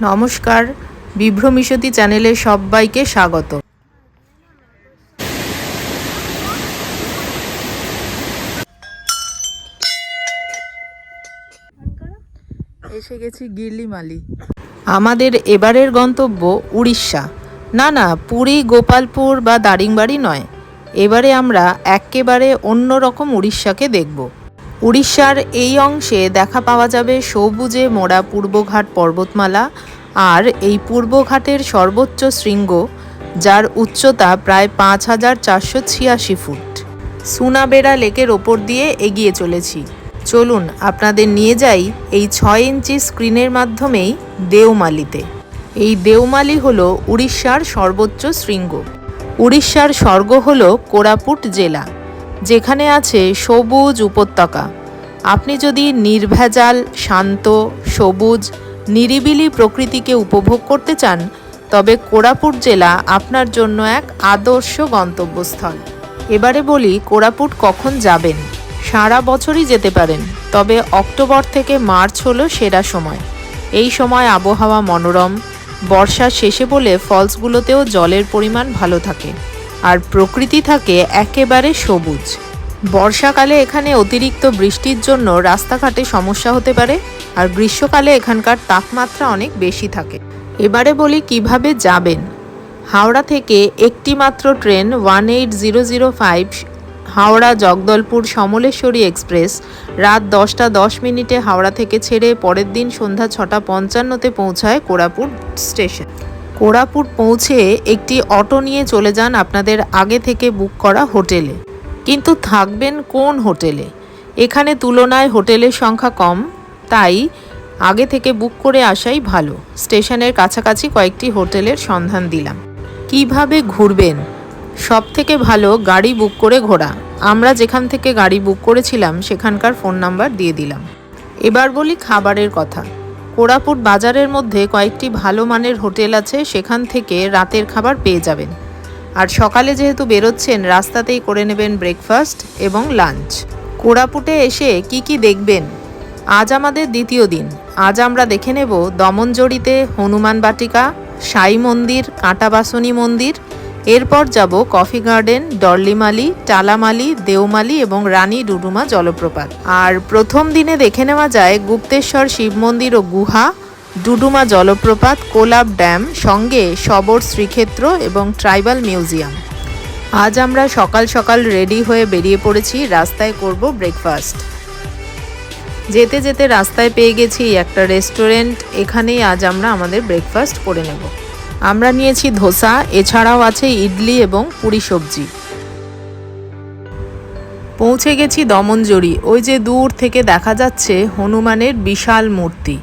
নমস্কার বিভ্রমিশতি চ্যানেলে সবাইকে স্বাগত। এসে গেছি গিরলিমালি আমাদের এবারের গন্তব্য উড়িষ্যা। না না, পুরী, গোপালপুর বা দারিংবাড়ি নয়। এবারে আমরা একেবারে অন্যরকম উড়িষ্যাকে দেখব। উড়িষ্যার এই অংশে দেখা পাওয়া যাবে সবুজে মোড়া পূর্বঘাট পর্বতমালা আর এই পূর্বঘাটের সর্বোচ্চ শৃঙ্গ, যার উচ্চতা প্রায় পাঁচ হাজার চারশো ছিয়াশি ফুট। সুনাবেড়া লেকের ওপর দিয়ে এগিয়ে চলেছি। চলুন আপনাদের নিয়ে যাই এই ছয় ইঞ্চি স্ক্রিনের মাধ্যমেই দেওমালিতে। এই দেওমালি হল উড়িষ্যার সর্বোচ্চ শৃঙ্গ। উড়িষ্যার স্বর্গ হল কোরাপুট জেলা। যেখানে আছে সবুজ উপত্যকা। আপনি যদি নির্ভেজাল, শান্ত, সবুজ, নিরিবিলি প্রকৃতিকে উপভোগ করতে চান, তবে কোরাপুট জেলা আপনার জন্য এক আদর্শ গন্তব্যস্থল। এবারে বলি কোরাপুট কখন যাবেন। সারা বছরই যেতে পারেন, তবে অক্টোবর থেকে মার্চ হলো সেরা সময়। এই সময় আবহাওয়া মনোরম বর্ষার শেষে বলে ফলসগুলোতেও জলের পরিমাণ ভালো থাকে। আর প্রকৃতি থাকে একেবারে সবুজ। বর্ষাকালে এখানে অতিরিক্ত বৃষ্টির জন্য রাস্তাঘাটে সমস্যা হতে পারে, আর গ্রীষ্মকালে এখানকার তাপমাত্রা অনেক বেশি থাকে। এবারে বলি কীভাবে যাবেন? হাওড়া থেকে একটি মাত্র train one eight zero zero five Howrah Jagdalpur Samaleswari express রাত দশটা দশ মিনিটে হাওড়া থেকে ছেড়ে পরের দিন সন্ধ্যা ছটা পঞ্চান্নতে পৌঁছায় কোরাপুর স্টেশন। কোরাপুট পৌঁছে একটি অটো নিয়ে চলে যান আপনাদের আগে থেকে বুক করা হোটেলে। কিন্তু থাকবেন কোন হোটেলে? এখানে তুলনায় হোটেলের সংখ্যা কম, তাই আগে থেকে বুক করে আসাই ভালো। স্টেশনের কাছাকাছি কয়েকটি হোটেলের সন্ধান দিলাম। কীভাবে ঘুরবেন? সব থেকে ভালো গাড়ি বুক করে ঘোরা। আমরা যেখান থেকে গাড়ি বুক করেছিলাম, সেখানকার ফোন নাম্বার দিয়ে দিলাম। এবার বলি খাবারের কথা। কোরাপুট বাজারের মধ্যে কয়েকটি ভালো মানের হোটেল আছে, সেখান থেকে রাতের খাবার পেয়ে যাবেন। আর সকালে যেহেতু বেরোচ্ছেন, রাস্তাতেই করে নেবেন ব্রেকফাস্ট এবং লাঞ্চ কোরাপুটে এসে কি কি দেখবেন? আজ আমাদের দ্বিতীয় দিন। আজ আমরা দেখে নেব দমনজড়িতে হনুমান বাটিকা, সাই মন্দির কাঁটাবাসনী মন্দির এরপর যাব কফি গার্ডেন, ডর্লিমালি, টালামালি, দেওমালি এবং রানী ডুডুমা জলপ্রপাত। আর প্রথম দিনে দেখে নেওয়া যায় গুপ্তেশ্বর, শিব মন্দির ও গুহা, ডুডুমা জলপ্রপাত, কোলাব ড্যাম, সঙ্গে সবর শ্রীক্ষেত্র এবং ট্রাইবাল মিউজিয়াম। আজ আমরা সকাল সকাল রেডি হয়ে বেরিয়ে পড়েছি, রাস্তায় করব ব্রেকফাস্ট। যেতে যেতে রাস্তায় পেয়ে গেছি একটা রেস্টুরেন্ট, এখানেই আজ আমরা আমাদের ব্রেকফাস্ট করে নেব। আমরা নিয়েছি ধোসা, এছাড়াও আছে ইডলি এবং পুরি সবজি। পৌঁছে গেছি দমনজরি ওই যে দূর থেকে দেখা যাচ্ছে হনুমানের বিশাল মূর্তি।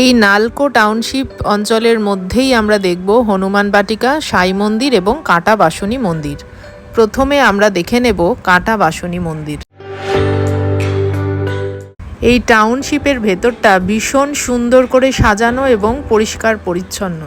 এই নালকো টাউনশিপ অঞ্চলের মধ্যেই আমরা দেখব হনুমান বাটিকা, সাই মন্দির এবং কাঁটা বাসনী মন্দির। প্রথমে আমরা দেখে নেব কাঁটা বাসনী মন্দির। এই টাউনশিপের ভেতরটা ভীষণ সুন্দর করে সাজানো এবং পরিষ্কার পরিচ্ছন্ন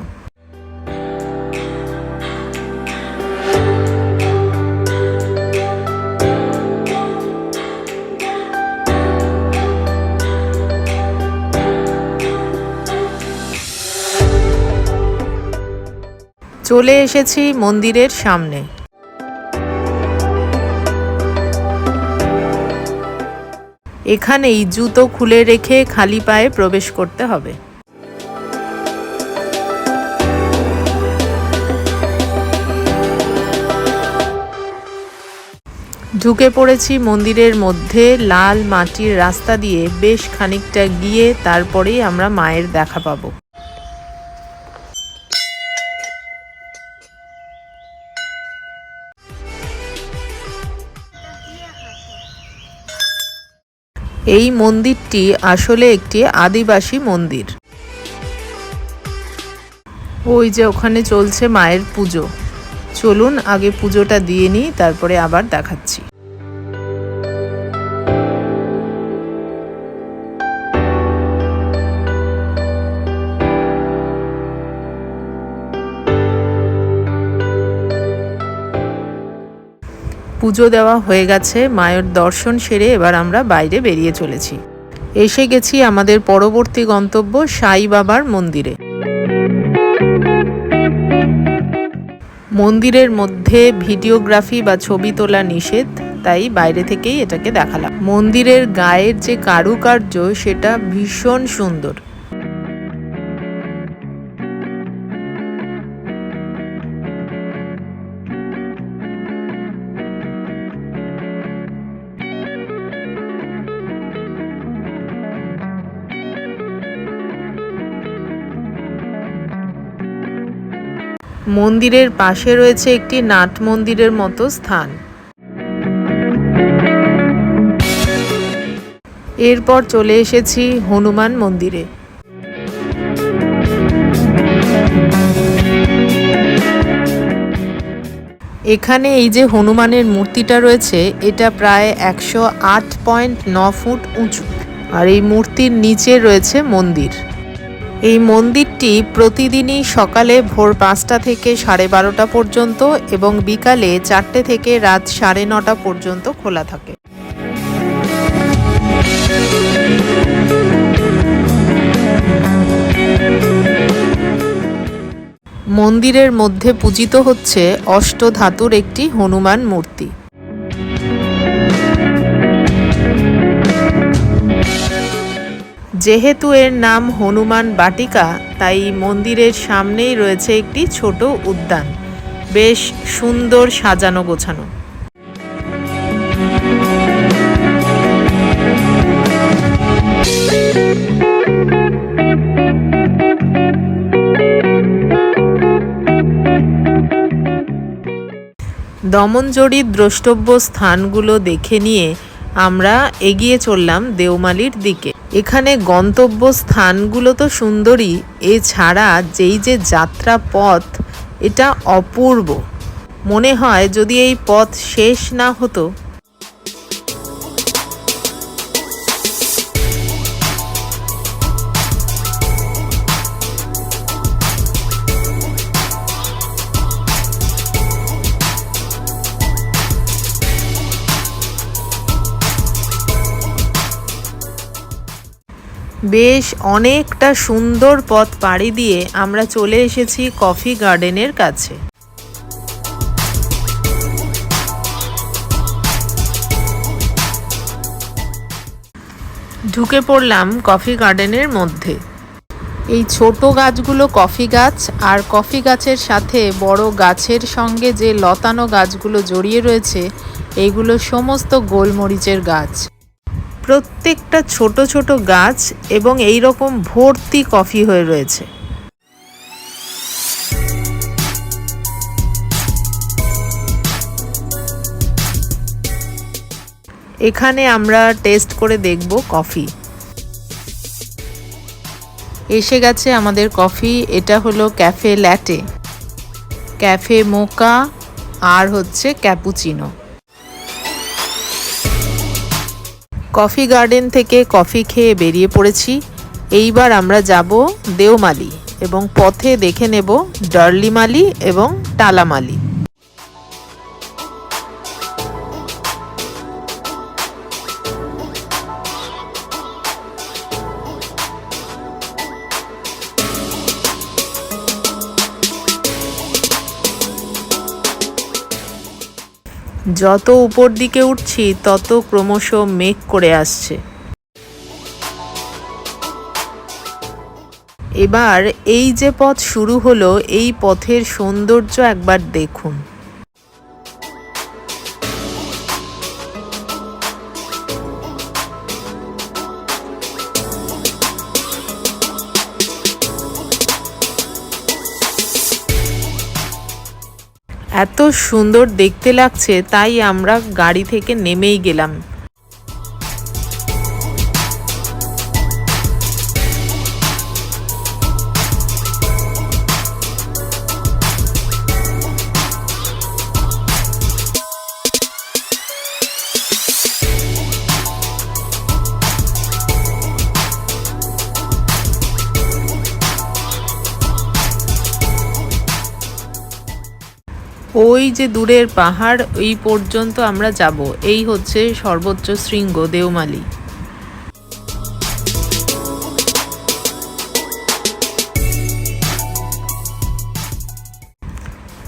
চলে এসেছি মন্দিরের সামনে। এখানেই জুতো খুলে রেখে খালি পায়ে প্রবেশ করতে হবে। ঢুকে পড়েছি মন্দিরের মধ্যে, লাল মাটির রাস্তা দিয়ে বেশ খানিকটা গিয়ে তারপরেই আমরা মায়ের দেখা পাবো। এই মন্দিরটি আসলে একটি আদিবাসী মন্দির। ওই যে ওখানে চলছে মায়ের পুজো। চলুন আগে পুজোটা দিয়ে নিই, তারপরে আবার দেখাচ্ছি। পুজো দেওয়া হয়ে গেছে, মায়ের দর্শন সেরে এবার আমরা বাইরে বেরিয়ে চলেছি। এসে গেছি আমাদের পরবর্তী গন্তব্য সাই বাবার মন্দিরে। মন্দিরের মধ্যে ভিডিওগ্রাফি বা ছবি তোলা নিষেধ, তাই বাইরে থেকেই এটাকে দেখালাম। মন্দিরের গায়ের যে কারুকার্য, সেটা ভীষণ সুন্দর। মন্দিরের পাশে রয়েছে একটি নাট মন্দিরের মতো স্থান। এরপর চলে এসেছি হনুমান মন্দিরে। এখানে এই যে হনুমানের মূর্তিটা রয়েছে, এটা প্রায় একশো আট পয়েন্ট ন ফুট উঁচু। আর এই মূর্তির নিচে রয়েছে মন্দির। এই মন্দিরটি প্রতিদিনই সকালে ভোর পাঁচটা থেকে সাড়ে বারোটা পর্যন্ত এবং বিকালে চারটে থেকে রাত সাড়ে নটা পর্যন্ত খোলা থাকে। মন্দিরের মধ্যে পূজিত হচ্ছে অষ্টধাতুর একটি হনুমান মূর্তি। যেহেতু এর নাম হনুমান বাটিকা, তাই মন্দিরের সামনেই রয়েছে একটি ছোট উদ্যান। বেশ সুন্দর সাজানো গোছানো। দমনজড়ির দ্রষ্টব্য স্থানগুলো দেখে নিয়ে আমরা এগিয়ে চললাম দেওমালির দিকে। এখানে গন্তব্য স্থানগুলো তো সুন্দরই এছাড়া যেই যে যাত্রা পথ এটা অপূর্ব। মনে হয় যদি এই পথ শেষ না হতো বেশ অনেকটা সুন্দর পথ পাড়ি দিয়ে আমরা চলে এসেছি কফি গার্ডেনের কাছে। ঢুকে পড়লাম কফি গার্ডেনের মধ্যে। এই ছোট গাছগুলো কফি গাছ আর কফি গাছের সাথে বড় গাছের সঙ্গে যে লতানো গাছগুলো জড়িয়ে রয়েছে এইগুলো সমস্ত গোলমরিচের গাছ। প্রত্যেকটা ছোট ছোট গাছ এবং এই রকম ভর্তি কফি হয়ে রয়েছে। এখানে আমরা টেস্ট করে দেখব কফি। এসে গেছে আমাদের কফি, এটা হলো ক্যাফে ল্যাটে। ক্যাফে মোকা, আর হচ্ছে ক্যাপুচিনো। কফি গার্ডেন থেকে কফি খেয়ে বেরিয়ে পড়েছি। এইবার আমরা যাব দেওমালি এবং পথে দেখে নেব ডার্লিমালি এবং টালামালি। যত উপর দিকে উঠছি, তত ক্রমশ মেঘ করে আসছে। এবার এই যে পথ শুরু হলো, এই পথের সৌন্দর্য একবার দেখুন। এত সুন্দর দেখতে লাগছে তাই আমরা গাড়ি থেকে নেমেই গেলাম। যে দূরের পাহাড়, এই পর্যন্ত আমরা যাব। এই হচ্ছে সর্বোচ্চ শৃঙ্গ দেওমালি।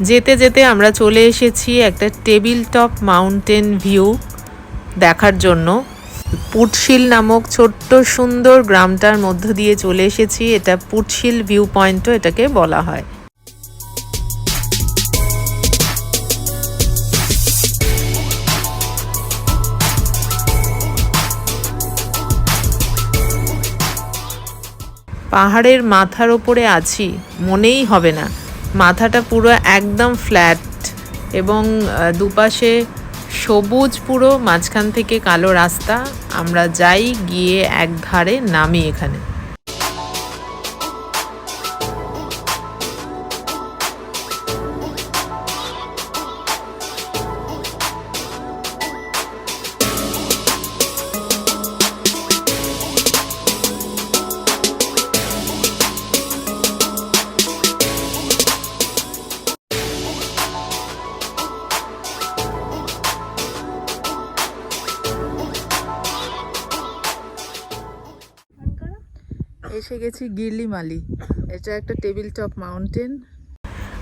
যেতে যেতে আমরা চলে এসেছি একটা টেবিল টপ মাউন্টেন ভিউ দেখার জন্য। পুটশিল নামক ছোট্ট সুন্দর গ্রামটার মধ্য দিয়ে চলে এসেছি। এটা পুটশিল ভিউ পয়েন্টও এটাকে বলা হয়। পাহাড়ের মাথার ওপরে আছি, মনেই হবে না। মাথাটা পুরো একদম ফ্ল্যাট এবং দুপাশে সবুজ পুরো, মাঝখান থেকে কালো রাস্তা। আমরা যাই গিয়ে এক ধারে নামি এখানে। গেছি গিরলিমালি এটা একটা টেবিল টপ মাউন্টেন।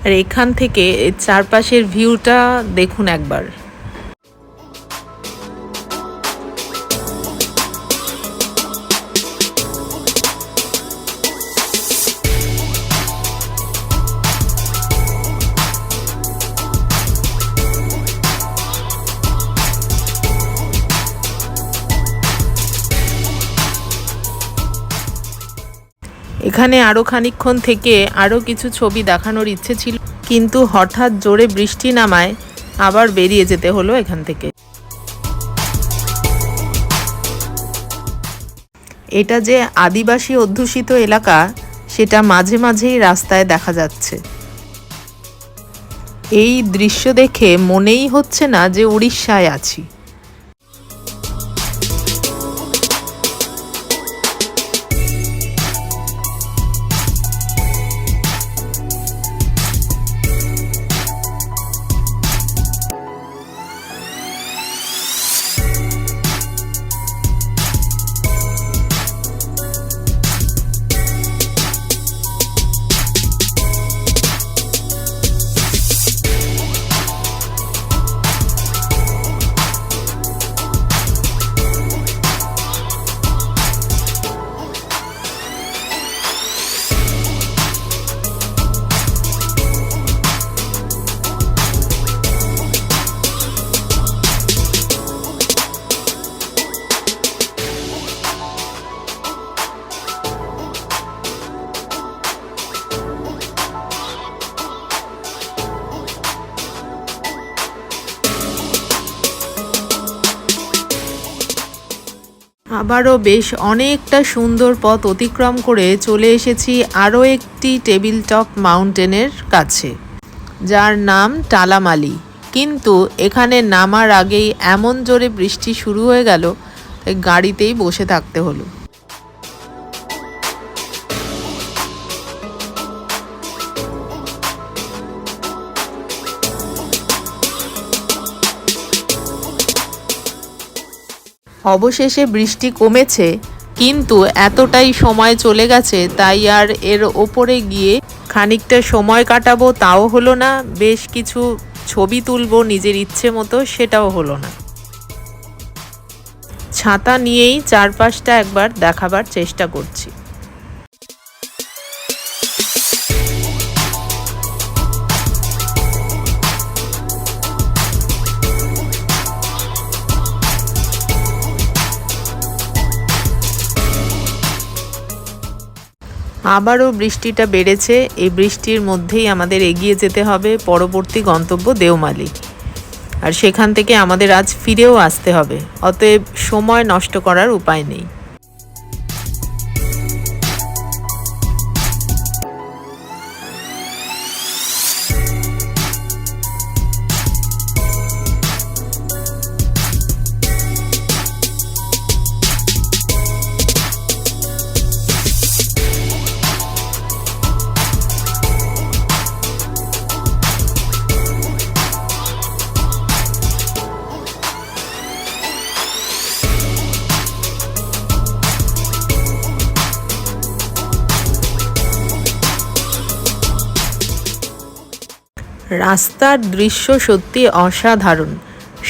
আর এখান থেকে চারপাশের ভিউটা দেখুন একবার। এখানে আরও খানিকক্ষণ থেকে আরও কিছু ছবি দেখানোর ইচ্ছে ছিল, কিন্তু হঠাৎ জোরে বৃষ্টি নামায় আবার বেরিয়ে যেতে হলো এখান থেকে। এটা যে আদিবাসী অধ্যুষিত এলাকা, সেটা মাঝে মাঝেই রাস্তায় দেখা যাচ্ছে। এই দৃশ্য দেখে মনেই হচ্ছে না যে উড়িষ্যায় আছি। আবারও বেশ অনেকটা সুন্দর পথ অতিক্রম করে চলে এসেছি আরও একটি টেবিল টপ মাউন্টেনের কাছে, যার নাম টালামালি। কিন্তু এখানে নামার আগেই এমন জোরে বৃষ্টি শুরু হয়ে গেল, তাই গাড়িতেই বসে থাকতে হলো। অবশেষে বৃষ্টি কমেছে। কিন্তু এতটাই সময় চলে গেছে, তাই আর এর ওপরে গিয়ে খানিকটা সময় কাটাবো তাও হলো না। বেশ কিছু ছবি তুলবো নিজের ইচ্ছে মতো, সেটাও হলো না। ছাতা নিয়েই চারপাশটা একবার দেখাবার চেষ্টা করছি। আবারও বৃষ্টিটা বেড়েছে। এই বৃষ্টির মধ্যেই আমাদের এগিয়ে যেতে হবে পরবর্তী গন্তব্য দেওমালি। আর সেখান থেকে আমাদের আজ ফিরেও আসতে হবে। অতএব সময় নষ্ট করার উপায় নেই। রাস্তার দৃশ্য সত্যি অসাধারণ।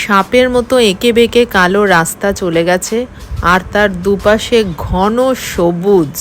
সাপের মতো এঁকে বেঁকে কালো রাস্তা চলে গেছে, আর তার দুপাশে ঘন সবুজ।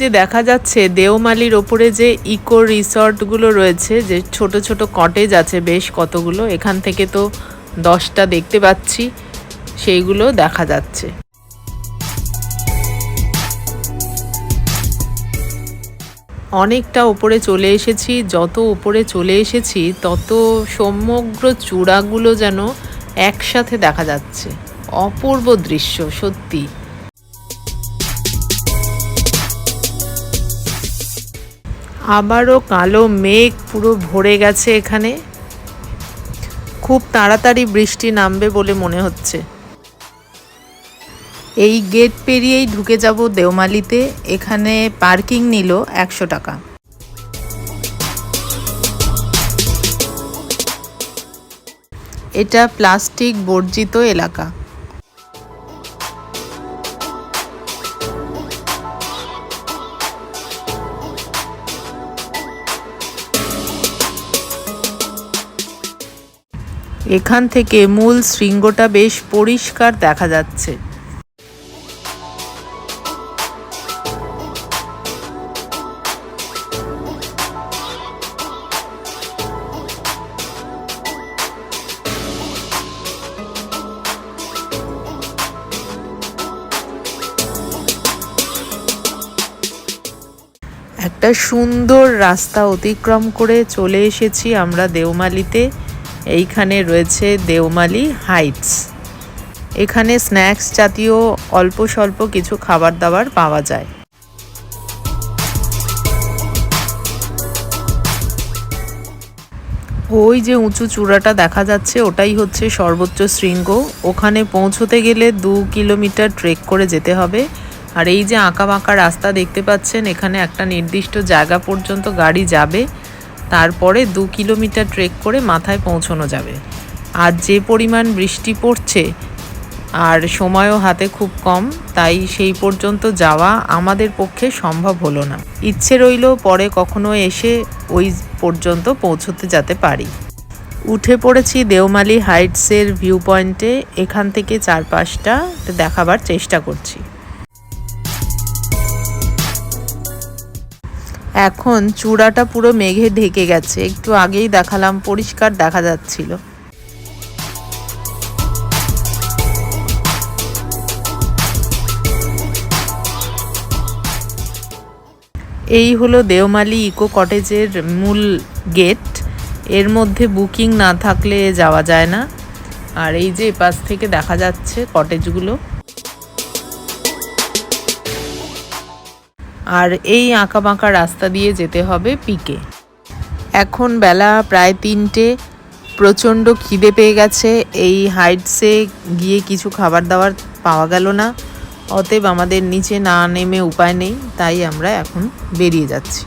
যে দেখা যাচ্ছে, দেওমালির ওপরে যে ইকো রিসর্টগুলো রয়েছে, যে ছোট ছোট কটেজ আছে বেশ কতগুলো, এখান থেকে তো দশটা দেখতে পাচ্ছি, সেইগুলো দেখা যাচ্ছে। অনেকটা ওপরে চলে এসেছি, যত উপরে চলে এসেছি, তত সমগ্র চূড়াগুলো যেন একসাথে দেখা যাচ্ছে। অপূর্ব দৃশ্য, সত্যি। আবারও কালো মেঘ পুরো ভরে গেছে এখানে। খুব তাড়াতাড়ি বৃষ্টি নামবে বলে মনে হচ্ছে। এই গেট পেরিয়েই ঢুকে যাব দেওমালিতে। এখানে পার্কিং নিল একশো টাকা। এটা প্লাস্টিক বর্জিত এলাকা। এখান থেকে মূল শৃঙ্গটা বেশ পরিষ্কার দেখা যাচ্ছে। একটা সুন্দর রাস্তা অতিক্রম করে চলে এসেছি আমরা দেওমালিতে। এইখানে রয়েছে দেওমালি হাইটস। এখানে স্ন্যাক্স জাতীয় অল্প স্বল্প কিছু খাবার দাবার পাওয়া যায়। ওই যে উঁচু চূড়াটা দেখা যাচ্ছে, ওটাই হচ্ছে সর্বোচ্চ শৃঙ্গ। ওখানে পৌঁছতে গেলে দু কিলোমিটার ট্রেক করে যেতে হবে। আর এই যে আঁকা বাঁকা রাস্তা দেখতে পাচ্ছেন, এখানে একটা নির্দিষ্ট জায়গা পর্যন্ত গাড়ি যাবে। তারপরে দু কিলোমিটার ট্রেক করে মাথায় পৌঁছানো যাবে। আর যে পরিমাণ বৃষ্টি পড়ছে, আর সময়ও হাতে খুব কম, তাই সেই পর্যন্ত যাওয়া আমাদের পক্ষে সম্ভব হলো না। ইচ্ছে রইল পরে কখনো এসে ওই পর্যন্ত পৌঁছতে যেতে পারি। উঠে পড়েছি দেওমালি হাইটসের ভিউ পয়েন্টে এখান থেকে চারপাশটা দেখাবার চেষ্টা করছি। এখন চূড়াটা পুরো মেঘে ঢেকে গেছে। একটু আগেই দেখালাম, পরিষ্কার দেখা যাচ্ছিল। এই হলো দেওমালি ইকো কটেজের মূল গেট। এর মধ্যে বুকিং না থাকলে যাওয়া যায় না। আর এই যে পাশ থেকে দেখা যাচ্ছে কটেজগুলো। আর এই আঁকা বাঁকা রাস্তা দিয়ে যেতে হবে পিকে। এখন বেলা প্রায় তিনটে, প্রচণ্ড খিদে পেয়ে গেছে, এই হাইটসে গিয়ে কিছু খাবার দাবার পাওয়া গেল না। অতএব আমাদের নিচে না নেমে উপায় নেই, তাই আমরা এখন বেরিয়ে যাচ্ছি।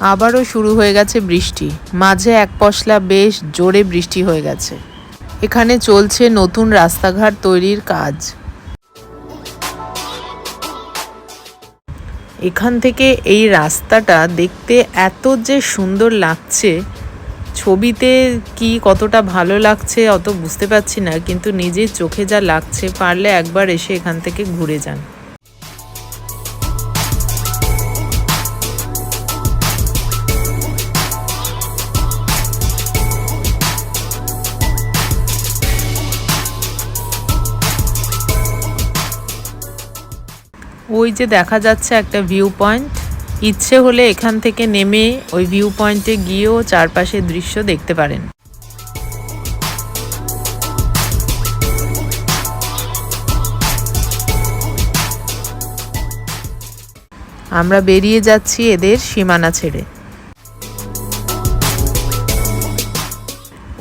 আবারও শুরু হয়ে গেছে বৃষ্টি। মাঝে এক পশলা বেশ জোরে বৃষ্টি হয়ে গেছে। এখানে চলছে নতুন রাস্তাঘাট তৈরির কাজ। এখান থেকে এই রাস্তাটা দেখতে এত যে সুন্দর লাগছে, ছবিতে কি কতটা ভালো লাগছে অত বুঝতে পারছি না, কিন্তু নিজের চোখে যা লাগছে, পারলে একবার এসে এখান থেকে ঘুরে যান। ওই যে দেখা যাচ্ছে একটা ভিউ পয়েন্ট ইচ্ছে হলে এখান থেকে নেমে ওই ভিউ পয়েন্টে গিয়েও চারপাশের দৃশ্য দেখতে পারেন। আমরা বেরিয়ে যাচ্ছি এদের সীমানা ছেড়ে।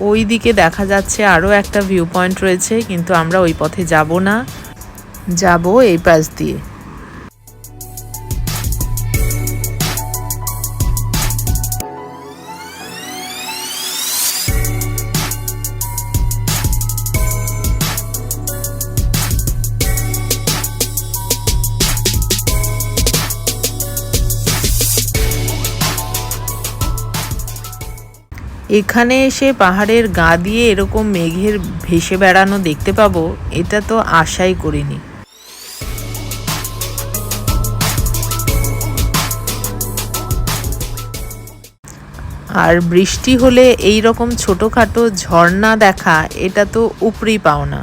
ওই দিকে দেখা যাচ্ছে আরও একটা ভিউ পয়েন্ট রয়েছে, কিন্তু আমরা ওই পথে যাব না। যাব এই পাশ দিয়ে। এখানে এসে পাহাড়ের গা দিয়ে এরকম মেঘের ভেসে বেড়ানো দেখতে পাবো, এটা তো আশাই করিনি। আর বৃষ্টি হলে এই রকম ছোটোখাটো ঝর্ণা দেখা, এটা তো উপরি পাওনা।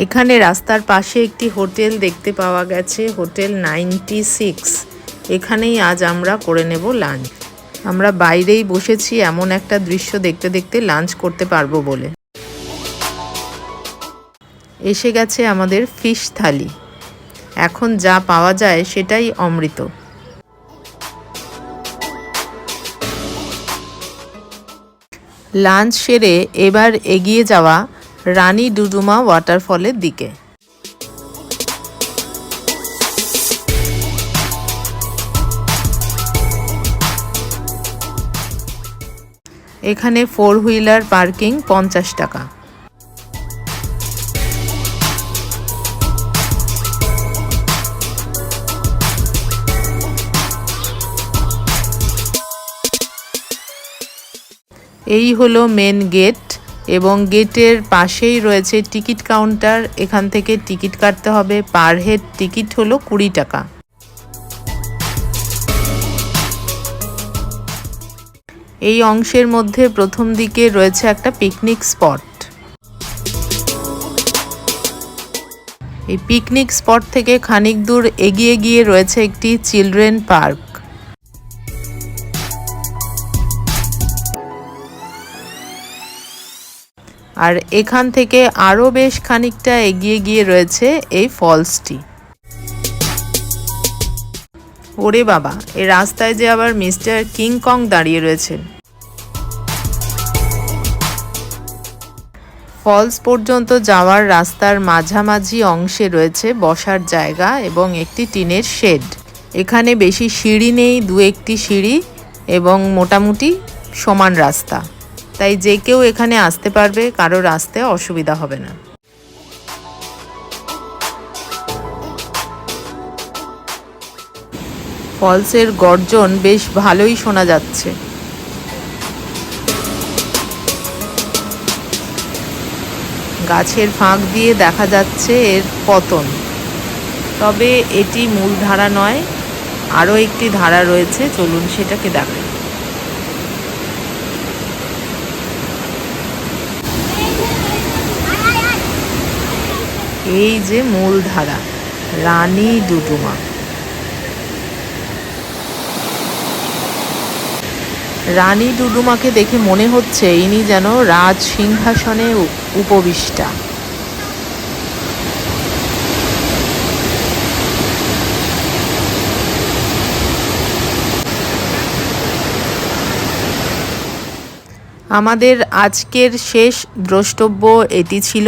এখানে রাস্তার পাশে একটি হোটেল দেখতে পাওয়া গেছে, হোটেল নাইনটি সিক্স। এখানেই আজ আমরা করে নেব লাঞ্চ। আমরা বাইরেই বসেছি, এমন একটা দৃশ্য দেখতে দেখতে লাঞ্চ করতে পারব বলে। এসে গেছে আমাদের ফিশ থালি। এখন যা পাওয়া যায় সেটাই অমৃত। লাঞ্চ সেরে এবার এগিয়ে যাওয়া রানী ডুডুমা ওয়াটারফলের দিকে। এখানে ফোর হুইলার পার্কিং পঞ্চাশ টাকা। এই হলো মেন গেট এবং গেটের পাশেই রয়েছে টিকিট কাউন্টার। এখান থেকে টিকিট কাটতে হবে। পার হেড টিকিট হলো কুড়ি টাকা। এই অংশের মধ্যে প্রথম দিকে রয়েছে একটা পিকনিক স্পট। এই পিকনিক স্পট থেকে খানিক দূর এগিয়ে গিয়ে রয়েছে একটি চিলড্রেন পার্ক। আর এখান থেকে আরও বেশ খানিকটা এগিয়ে গিয়ে রয়েছে এই ফলসটি। ওরে বাবা এই রাস্তায় যে আবার মিস্টার কিংকং দাঁড়িয়ে রয়েছেন। ফলস পর্যন্ত যাওয়ার রাস্তার মাঝামাঝি অংশে রয়েছে বসার জায়গা এবং একটি টিনের শেড। এখানে বেশি সিঁড়ি নেই দু একটি সিঁড়ি এবং মোটামুটি সমান রাস্তা। তাই যে কেউ এখানে আসতে পারবে, কারোর আসতে অসুবিধা হবে না। ফলসের গর্জন বেশ ভালোই শোনা যাচ্ছে। গাছের ফাঁক দিয়ে দেখা যাচ্ছে এর পতন। তবে এটি মূল ধারা নয়, আরও একটি ধারা রয়েছে, চলুন সেটাকে দেখাই এই যে মূল ধারা রানী ডুডুমা রানী ডুডুমাকে দেখে মনে হচ্ছে ইনি যেন রাজ সিংহাসনে উপবিষ্টা। আমাদের আজকের শেষ দ্রষ্টব্য এটি ছিল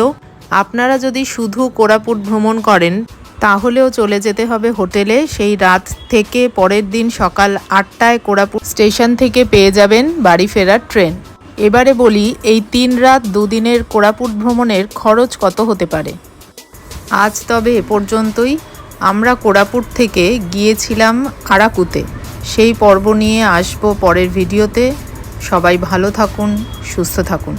আপনারা যদি শুধু কোরাপুট ভ্রমণ করেন, তাহলেও চলে যেতে হবে হোটেলে। সেই রাত থেকে পরের দিন সকাল আটটায় কোরাপুট স্টেশন থেকে পেয়ে যাবেন বাড়ি ফেরার ট্রেন। এবারে বলি, এই তিন রাত দুদিনের কোরাপুট ভ্রমণের খরচ কত হতে পারে? আজ তবে এ পর্যন্তই। আমরা কোরাপুট থেকে গিয়েছিলাম আরাকুতে। সেই পর্ব নিয়ে আসব পরের ভিডিওতে। সবাই ভালো থাকুন, সুস্থ থাকুন।